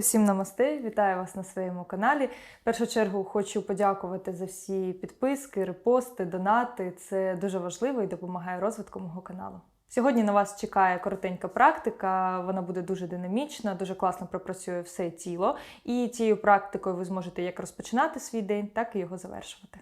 Усім намасте, вітаю вас на своєму каналі. В першу чергу хочу подякувати за всі підписки, репости, донати. Це дуже важливо і допомагає розвитку мого каналу. Сьогодні на вас чекає коротенька практика. Вона буде дуже динамічна, дуже класно пропрацює все тіло. І цією практикою ви зможете як розпочинати свій день, так і його завершувати.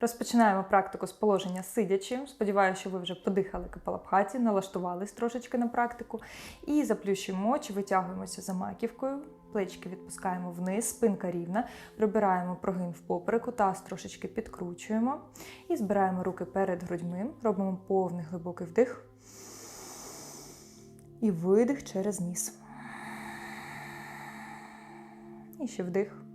Розпочинаємо практику з положення сидячи. Сподіваюся, що ви вже подихали капалабхаті, налаштувались трошечки на практику. І заплющуємо очі, витягуємося за маківкою, плечки відпускаємо вниз, спинка рівна, прибираємо прогин в попереку, таз трошечки підкручуємо і збираємо руки перед грудьми, робимо повний глибокий вдих і видих через ніс. І ще вдих.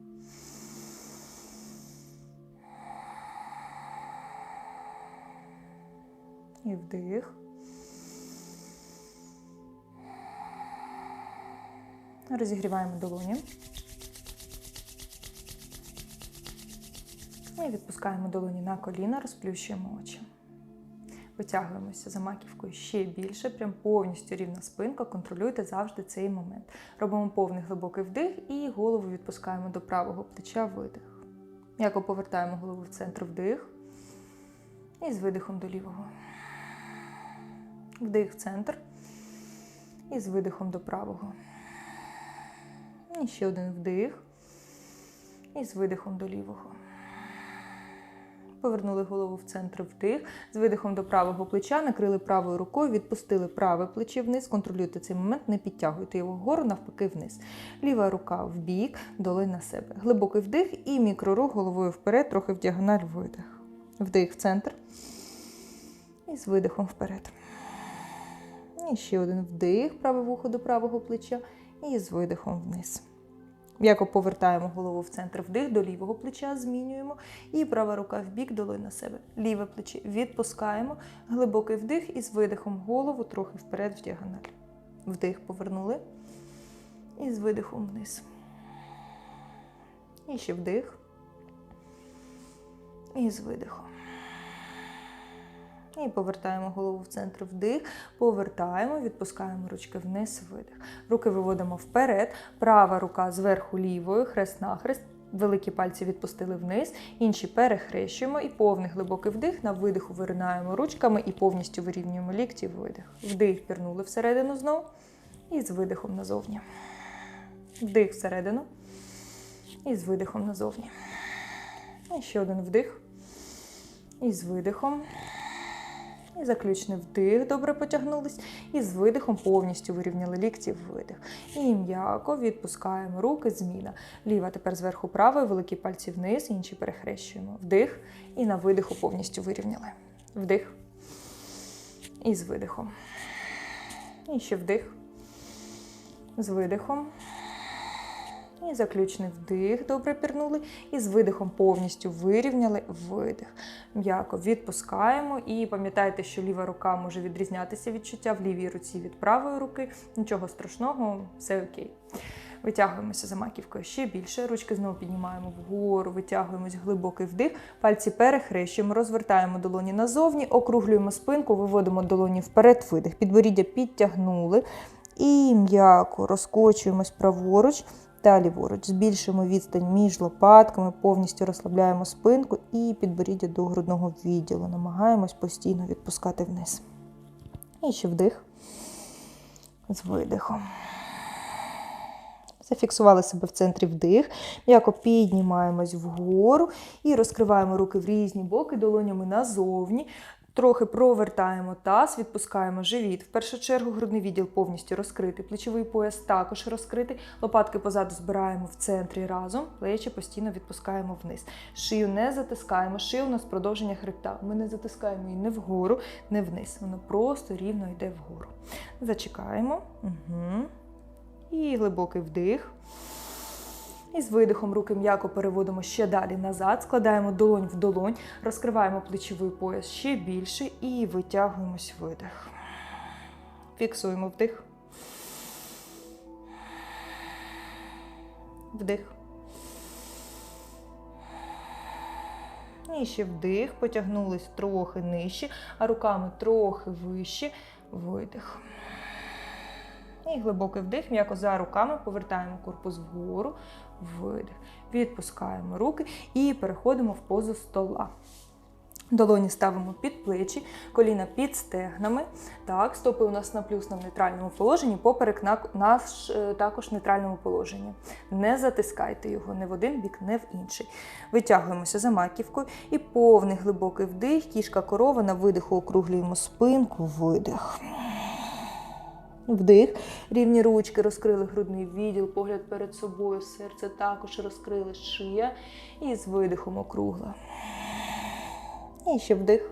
І вдих. Розігріваємо долоні. І відпускаємо долоні на коліна, розплющуємо очі. Витягуємося за маківкою ще більше, прям повністю рівна спинка. Контролюйте завжди цей момент. Робимо повний глибокий вдих і голову відпускаємо до правого плеча видих. М'яко повертаємо голову в центр вдих. І з видихом до лівого. Вдих в центр. І з видихом до правого. І ще один вдих. І з видихом до лівого. Повернули голову в центр вдих. З видихом до правого плеча, накрили правою рукою, відпустили праве плече вниз. Контролюйте цей момент, не підтягуйте його вгору, навпаки, вниз. Ліва рука в бік, долонь на себе. Глибокий вдих і мікрорух головою вперед, трохи в діагональ видих. Вдих в центр. І з видихом вперед. І ще один вдих, праве вухо до правого плеча. І з видихом вниз. М'яко повертаємо голову в центр вдих, до лівого плеча змінюємо. І права рука в бік, долонь на себе. Ліве плече відпускаємо. Глибокий вдих і з видихом голову трохи вперед в діагональ. Вдих повернули. І з видихом вниз. І ще вдих. І з видихом. І повертаємо голову в центр вдих, повертаємо, відпускаємо ручки вниз, видих. Руки виводимо вперед, права рука зверху лівою, хрест-нахрест. Великі пальці відпустили вниз, інші перехрещуємо і повний глибокий вдих. На видиху виринаємо ручками і повністю вирівнюємо лікті видих. Вдих, пірнули всередину знову. І з видихом назовні. Вдих всередину. І з видихом назовні. І ще один вдих. І з видихом. І заключний вдих, добре потягнулись. І з видихом повністю вирівняли лікті видих. І м'яко відпускаємо руки, зміна. Ліва тепер зверху правою, великі пальці вниз, інші перехрещуємо. Вдих. І на видиху повністю вирівняли. Вдих. І з видихом. І ще вдих. З видихом. І заключний вдих, добре пірнули. І з видихом повністю вирівняли видих. М'яко відпускаємо. І пам'ятайте, що ліва рука може відрізнятися відчуття в лівій руці від правої руки. Нічого страшного, все окей. Витягуємося за маківкою ще більше. Ручки знову піднімаємо вгору, витягуємось глибокий вдих, пальці перехрещуємо, розвертаємо долоні назовні, округлюємо спинку, виводимо долоні вперед, видих. Підборіддя підтягнули. І м'яко розкочуємось праворуч та ліворуч. Збільшуємо відстань між лопатками, повністю розслабляємо спинку і підборіддя до грудного відділу. Намагаємось постійно відпускати вниз. І ще вдих з видихом. Зафіксували себе в центрі вдих, м'яко піднімаємось вгору і розкриваємо руки в різні боки, долонями назовні. Трохи провертаємо таз, відпускаємо живіт. В першу чергу грудний відділ повністю розкритий, плечовий пояс також розкритий. Лопатки позаду збираємо в центрі разом, плечі постійно відпускаємо вниз. Шию не затискаємо, шию у нас продовження хребта. Ми не затискаємо її не вгору, не вниз. Воно просто рівно йде вгору. Зачекаємо. Угу. І глибокий вдих. І з видихом руки м'яко переводимо ще далі назад, складаємо долонь в долонь, розкриваємо плечовий пояс ще більше і витягуємось видих. Фіксуємо вдих. Вдих. І ще вдих, потягнулись трохи нижче, а руками трохи вище. Видих. І глибокий вдих, м'яко за руками повертаємо корпус вгору, видих. Відпускаємо руки і переходимо в позу стола. Долоні ставимо під плечі, коліна під стегнами. Так, стопи у нас на плюс на нейтральному положенні, поперек на наш е, також нейтральному положенні. Не затискайте його ні в один бік, ні в інший. Витягуємося за маківкою і повний глибокий вдих, кішка корова на видиху округлюємо спинку, видих. Вдих, рівні ручки, розкрили грудний відділ, погляд перед собою, серце також розкрили шия і з видихом округла. І ще вдих.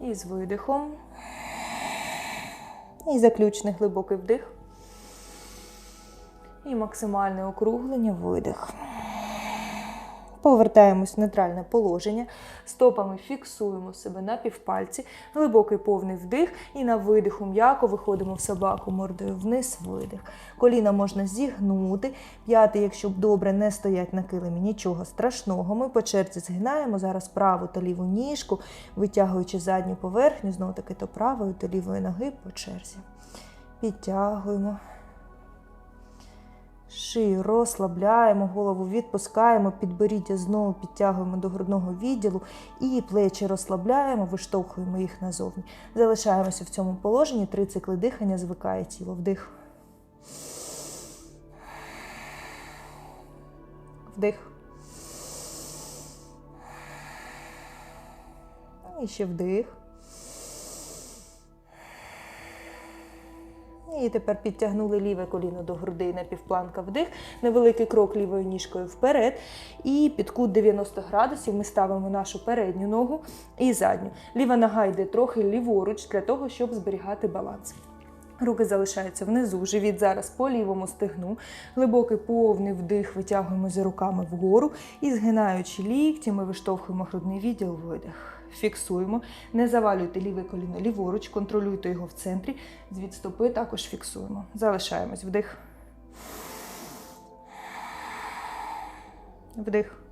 І з видихом. І заключний глибокий вдих. І максимальне округлення, видих. Повертаємось в нейтральне положення, стопами фіксуємо себе на півпальці, глибокий повний вдих і на видиху м'яко виходимо в собаку мордою вниз, видих. Коліна можна зігнути. П'яти, якщо добре не стоять на килимі, нічого страшного. Ми по черзі згинаємо зараз праву та ліву ніжку, витягуючи задню поверхню, знову таки то правої, то лівої ноги по черзі. Підтягуємо. Шию розслабляємо, голову відпускаємо, підборіддя знову підтягуємо до грудного відділу і плечі розслабляємо, виштовхуємо їх назовні. Залишаємося в цьому положенні, три цикли дихання, звикає тіло. Вдих. Вдих. І ще вдих. І тепер підтягнули ліве коліно до грудей на півпланка вдих, невеликий крок лівою ніжкою вперед. І під кут 90 градусів ми ставимо нашу передню ногу і задню. Ліва нога йде трохи ліворуч для того, щоб зберігати баланс. Руки залишаються внизу, живіт зараз по лівому стегну. Глибокий повний вдих, витягуємо за руками вгору і згинаючи лікті, ми виштовхуємо грудний відділ, видих. Фіксуємо. Не завалюйте ліве коліно ліворуч, контролюйте його в центрі. Звід стопи також фіксуємо. Залишаємось. Вдих. Вдих.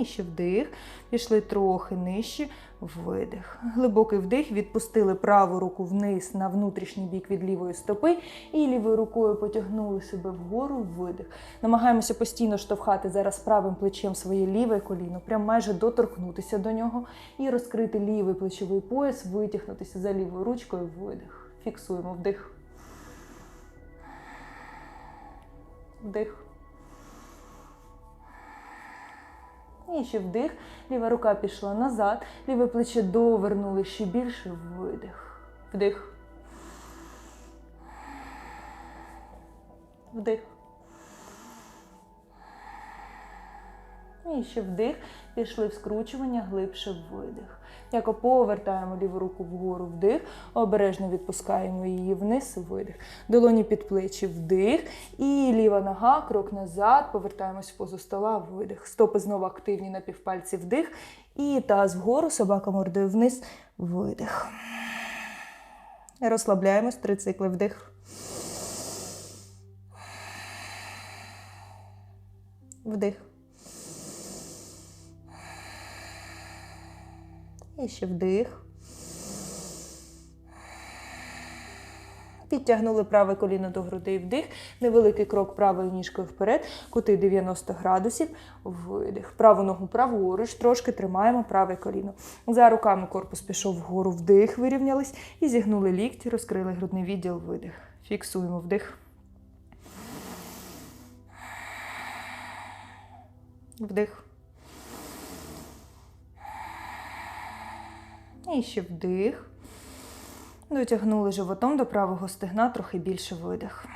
І вдих. Пішли трохи нижче. Видих. Глибокий вдих. Відпустили праву руку вниз на внутрішній бік від лівої стопи. І лівою рукою потягнули себе вгору. Видих. Намагаємося постійно штовхати зараз правим плечем своє ліве коліно, прям майже доторкнутися до нього. І розкрити лівий плечовий пояс, витягнутися за лівою ручкою. Видих. Фіксуємо вдих. Вдих. І ще вдих. Ліва рука пішла назад. Ліве плече довернули ще більше. Видих. Вдих. Вдих. І ще вдих. Пішли в скручування, глибше видих. Яко повертаємо ліву руку вгору вдих, обережно відпускаємо її вниз, видих. Долоні під плечі вдих. І ліва нога, крок назад, повертаємось в позу стола, видих. Стопи знову активні на півпальці вдих. І таз вгору, собака мордою вниз, видих. Розслабляємось, три цикли вдих. Вдих. І ще вдих. Підтягнули праве коліно до грудей вдих. Невеликий крок правою ніжкою вперед, кути 90 градусів. Видих. Праву ногу праворуч, трошки тримаємо праве коліно. За руками корпус пішов вгору, вдих, вирівнялись і зігнули лікті, розкрили грудний відділ, видих. Фіксуємо вдих. Вдих. І ще вдих. Дотягнули животом до правого стегна, трохи більше видих.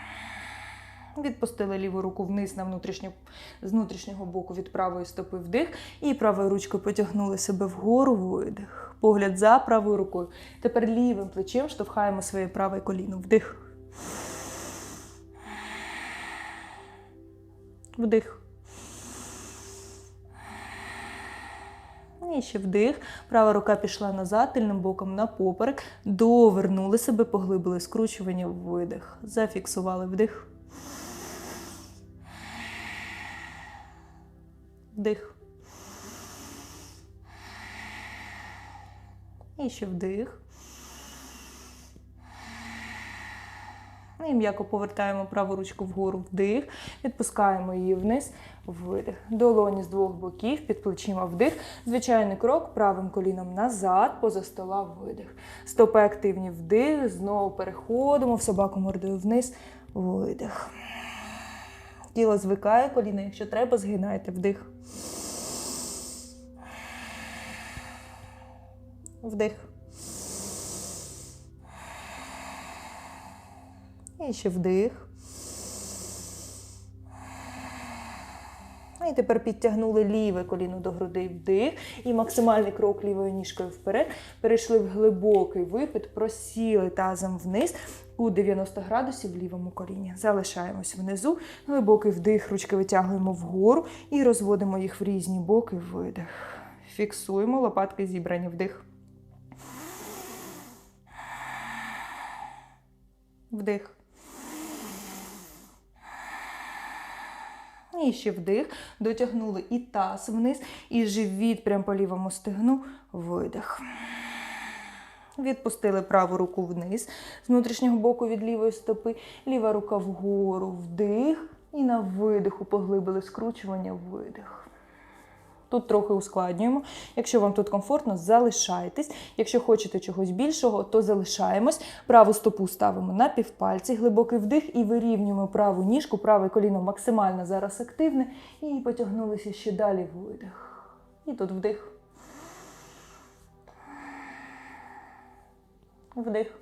Відпустили ліву руку вниз на внутрішню, з внутрішнього боку від правої стопи вдих. І правою ручкою потягнули себе вгору, видих. Погляд за правою рукою. Тепер лівим плечем штовхаємо своє праве коліно. Вдих. Вдих. І ще вдих. Права рука пішла назад, тильним боком на поперек. Довернули себе, поглибили скручування, видих. Зафіксували вдих. Вдих. І ще вдих. І м'яко повертаємо праву ручку вгору вдих, відпускаємо її вниз, видих. Долоні з двох боків, під плечима вдих. Звичайний крок, правим коліном назад, поза стола видих. Стопи активні вдих, знову переходимо в собаку мордою вниз, видих. Тіло звикає, коліна, якщо треба, згинайте вдих. Вдих. І ще вдих. І тепер підтягнули ліве коліно до груди вдих. І максимальний крок лівою ніжкою вперед. Перейшли в глибокий випит, просіли тазом вниз у 90 градусів в лівому коліні. Залишаємось внизу. Глибокий вдих, ручки витягуємо вгору і розводимо їх в різні боки. Видих. Фіксуємо лопатки зібрані вдих. Вдих. Ще вдих. Дотягнули і таз вниз, і живіт прямо по лівому стегну. Видих. Відпустили праву руку вниз з внутрішнього боку від лівої стопи. Ліва рука вгору, вдих. І на видиху поглибили скручування, видих. Тут трохи ускладнюємо. Якщо вам тут комфортно, залишайтесь. Якщо хочете чогось більшого, то залишаємось. Праву стопу ставимо на півпальці, глибокий вдих і вирівнюємо праву ніжку, праве коліно максимально зараз активне. І потягнулися ще далі видих. І тут вдих. Вдих.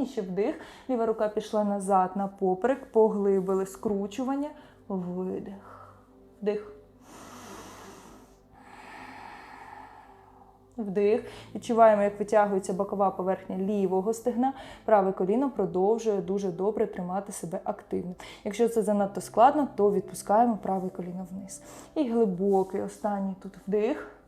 І ще вдих. Ліва рука пішла назад на поперек, поглибили скручування. Видих. Вдих. Вдих. Відчуваємо, як витягується бокова поверхня лівого стегна. Праве коліно продовжує дуже добре тримати себе активно. Якщо це занадто складно, то відпускаємо праве коліно вниз. І глибокий останній тут вдих.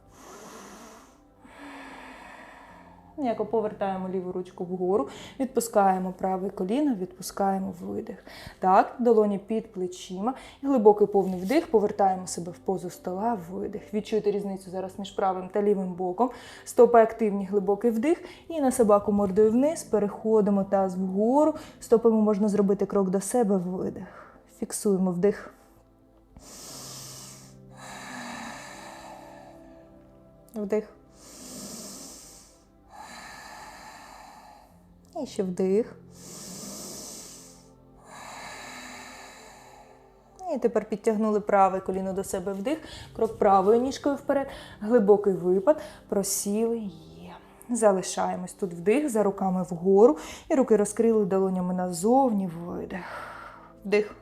М'яко повертаємо ліву ручку вгору, відпускаємо праве коліно, відпускаємо видих. Так, долоні під плечима. Глибокий повний вдих, повертаємо себе в позу стола, видих. Відчуйте різницю зараз між правим та лівим боком. Стопи активні, глибокий вдих. І на собаку мордою вниз. Переходимо таз вгору. Стопами можна зробити крок до себе, видих. Фіксуємо вдих. Вдих. І ще вдих. І тепер підтягнули праве коліно до себе вдих. Крок правою ніжкою вперед. Глибокий випад. Просіли. Є. Залишаємось тут вдих, за руками вгору. І руки розкрили долонями назовні. Видих. Вдих.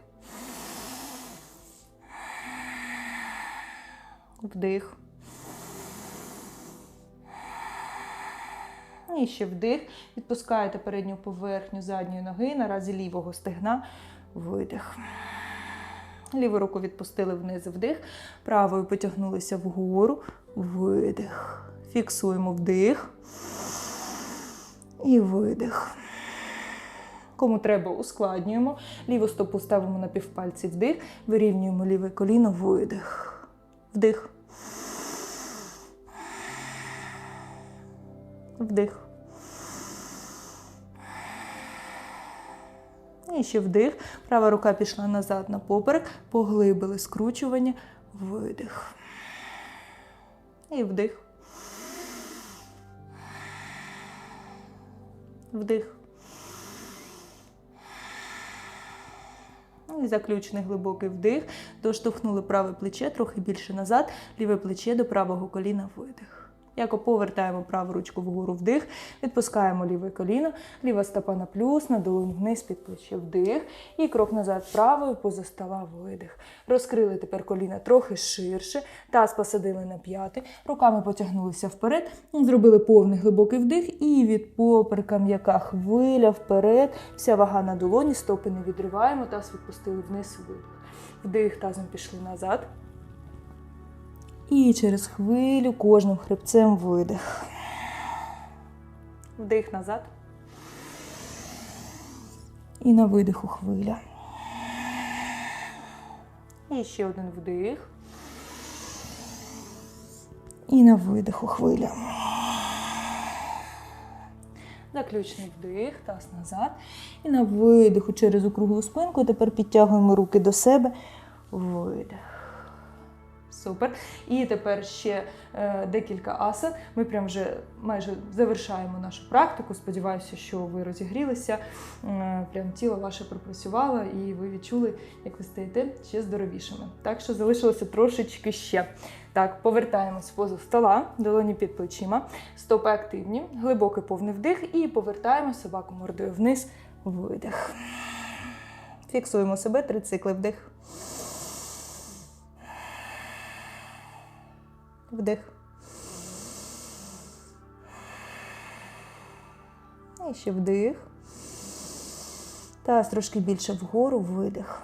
Вдих. І ще вдих. Відпускаєте передню поверхню задньої ноги, наразі лівого стегна. Видих. Ліву руку відпустили вниз вдих. Правою потягнулися вгору. Видих. Фіксуємо вдих. І видих. Кому треба, ускладнюємо. Ліву стопу ставимо на півпальці вдих. Вирівнюємо ліве коліно, видих. Вдих. Вдих. І ще вдих. Права рука пішла назад на поперек, поглибили скручування, видих. І вдих. Вдих. І заключний глибокий вдих. Доштовхнули праве плече трохи більше назад, ліве плече до правого коліна видих. Яко повертаємо праву ручку вгору вдих, відпускаємо ліве коліно, ліва стопа на плюс, на долонь вниз під плече вдих. І крок назад правою, поза стола видих. Розкрили тепер коліна трохи ширше, таз посадили на п'яти, руками потягнулися вперед, зробили повний глибокий вдих і від поперека м'яка хвиля вперед. Вся вага на долоні, стопи не відриваємо, таз відпустили вниз видих. Вдих, тазом пішли назад. І через хвилю кожним хребцем видих. Вдих назад. І на видиху хвиля. І ще один вдих. І на видиху хвиля. Заключний вдих, таз назад. І на видиху через округлу спинку. Тепер підтягуємо руки до себе. Видих. Супер. І тепер ще е, декілька асан. Ми прям вже майже завершаємо нашу практику. Сподіваюся, що ви розігрілися. Е, прям тіло ваше пропрацювало, і ви відчули, як ви стаєте ще здоровішими. Так що залишилося трошечки ще. Так, повертаємось в позу стола, долоні під плечима, стопи активні, глибокий повний вдих і повертаємо собаку мордою вниз, видих. Фіксуємо себе, три цикли вдих. Вдих. І ще вдих. Таз трошки більше вгору, видих.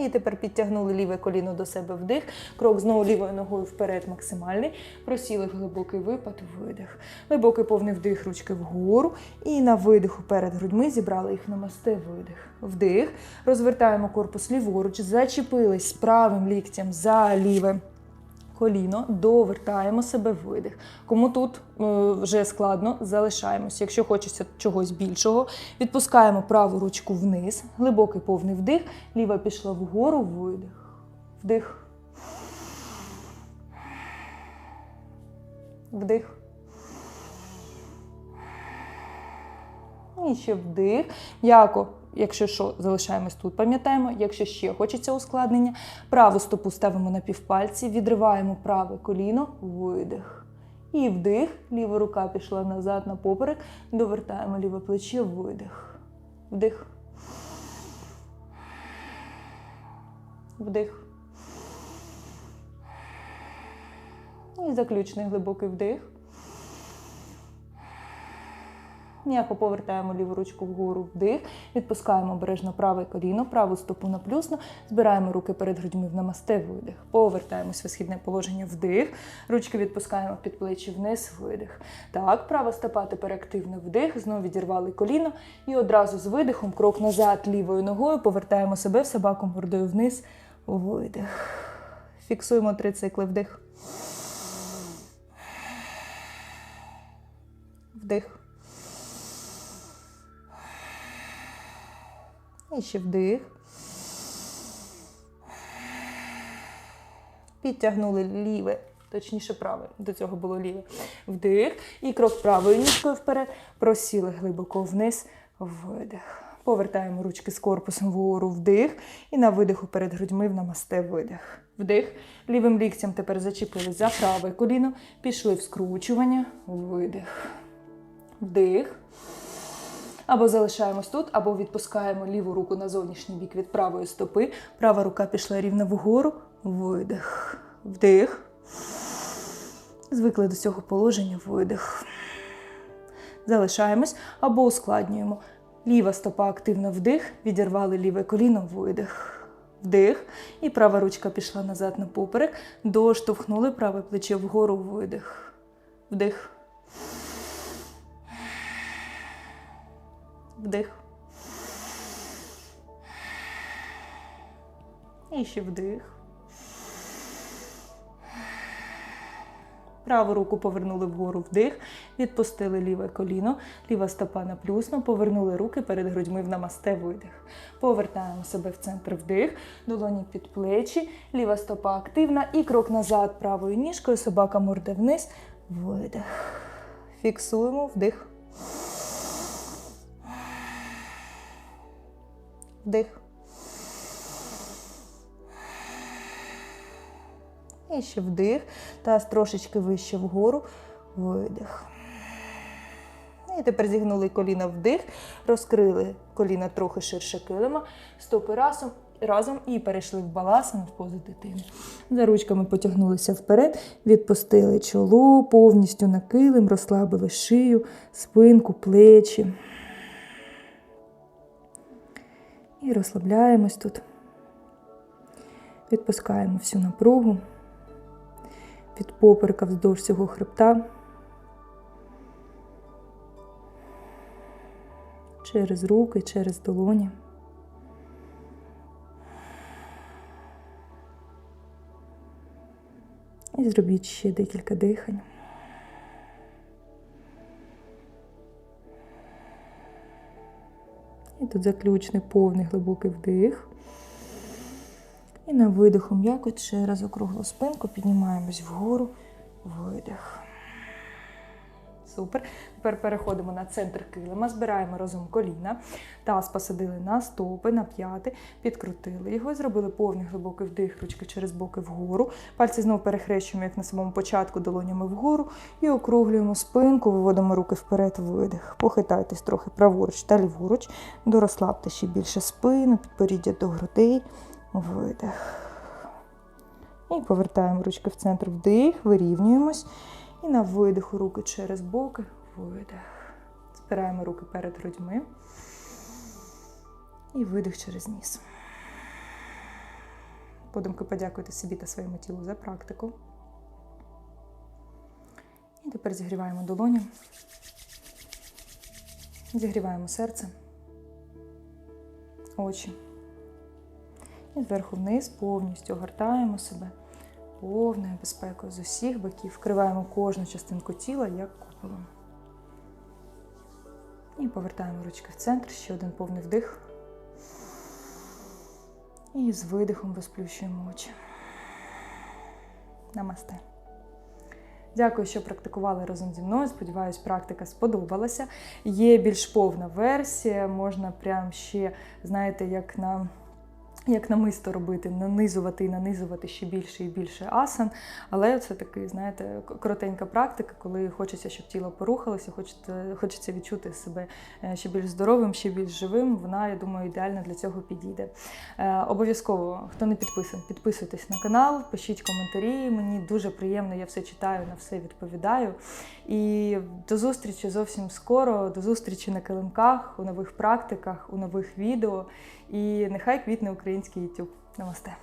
І тепер підтягнули ліве коліно до себе вдих. Крок знову лівою ногою вперед максимальний. Просіли в глибокий випад, видих. Глибокий повний вдих, ручки вгору. І на видиху перед грудьми зібрали їх на масте, видих. Вдих. Розвертаємо корпус ліворуч, зачепились правим ліктям за ліве коліно, довертаємо себе видих. Кому тут е, вже складно, залишаємось. Якщо хочеться чогось більшого, відпускаємо праву ручку вниз, глибокий повний вдих, ліва пішла вгору, видих. Вдих. Вдих. І ще вдих. М'яко Якщо що, залишаємось тут, пам'ятаємо, якщо ще хочеться ускладнення, праву стопу ставимо на півпальці, відриваємо праве коліно, видих. І вдих, ліва рука пішла назад на поперек, довертаємо ліве плече, видих. Вдих. Вдих. І заключний глибокий вдих. М'яко повертаємо ліву ручку вгору вдих, відпускаємо обережно праве коліно, праву стопу на плюсну, збираємо руки перед грудьми в намасте, видих. Повертаємось в східне положення вдих. Ручки відпускаємо під плечі вниз, видих. Так, права стопа тепер активно вдих, знову відірвали коліно. І одразу з видихом, крок назад лівою ногою, повертаємо себе в собаку мордою вниз, видих. Фіксуємо три цикли вдих. Вдих. І ще вдих. Підтягнули ліве, точніше праве. До цього було ліве. Вдих. І крок правою ніжкою вперед. Просіли глибоко вниз. Видих. Повертаємо ручки з корпусом вгору вдих. І на видиху перед грудьми в намасте видих. Вдих. Лівим ліктям тепер зачепили за праве коліно. Пішли в скручування. Видих. Вдих. Або залишаємось тут, або відпускаємо ліву руку на зовнішній бік від правої стопи. Права рука пішла рівно вгору. Видих. Вдих. Звикли до цього положення. Видих. Залишаємось або ускладнюємо. Ліва стопа активно вдих. Відірвали ліве коліно, видих. Вдих. І права ручка пішла назад на поперек. Доштовхнули праве плече вгору, видих. Вдих. Вдих. І ще вдих. Праву руку повернули вгору вдих, відпустили ліве коліно, ліва стопа на плюсно, повернули руки перед грудьми в намасте видих. Повертаємо себе в центр вдих, долоні під плечі, ліва стопа активна і крок назад правою ніжкою, собака морде вниз, видих. Фіксуємо вдих. Вдих. І ще вдих. Таз трошечки вище вгору. Видих. І тепер зігнули коліна вдих, розкрили коліна трохи ширше килима, стопи разом разом і перейшли в баласан в позу дитини. За ручками потягнулися вперед, відпустили чоло, повністю на килим, розслабили шию, спинку, плечі. І розслабляємось тут, відпускаємо всю напругу від поперека вздовж всього хребта, через руки, через долоні. І зробіть ще декілька дихань. І тут заключний повний глибокий вдих. І на видиху м'яко через округлу спинку піднімаємось вгору, видих. Супер. Тепер переходимо на центр килима, збираємо разом коліна, таз посадили на стопи, на п'яти, підкрутили його, зробили повний глибокий вдих, ручки через боки вгору. Пальці знову перехрещуємо, як на самому початку, долонями вгору і округлюємо спинку, виводимо руки вперед, видих. Похитайтесь трохи праворуч та ліворуч, дорозслабте ще більше спину, підборіддя до грудей, видих. І повертаємо ручки в центр вдих, вирівнюємось. І на видиху руки через боки, видих. Спираємо руки перед грудьми. І видих через ніс. Подумки подякуйте собі та своєму тілу за практику. І тепер зігріваємо долоні. Зігріваємо серце, очі. І зверху вниз повністю огортаємо себе повною безпекою з усіх боків. Вкриваємо кожну частинку тіла як куполом. І повертаємо ручки в центр. Ще один повний вдих. І з видихом розплющуємо очі. Намасте. Дякую, що практикували разом зі мною. Сподіваюсь, практика сподобалася. Є більш повна версія, можна прям ще, знаєте, як на як намисто робити, нанизувати і нанизувати ще більше і більше асан. Але це такий, знаєте, коротенька практика, коли хочеться, щоб тіло порухалося, хочеться, хочеться відчути себе е, ще більш здоровим, ще більш живим. Вона, я думаю, ідеально для цього підійде. Е, обов'язково, хто не підписаний, підписуйтесь на канал, пишіть коментарі. Мені дуже приємно, я все читаю, на все відповідаю. І до зустрічі зовсім скоро, до зустрічі на килимках, у нових практиках, у нових відео. І нехай квітне український YouTube. Намасте.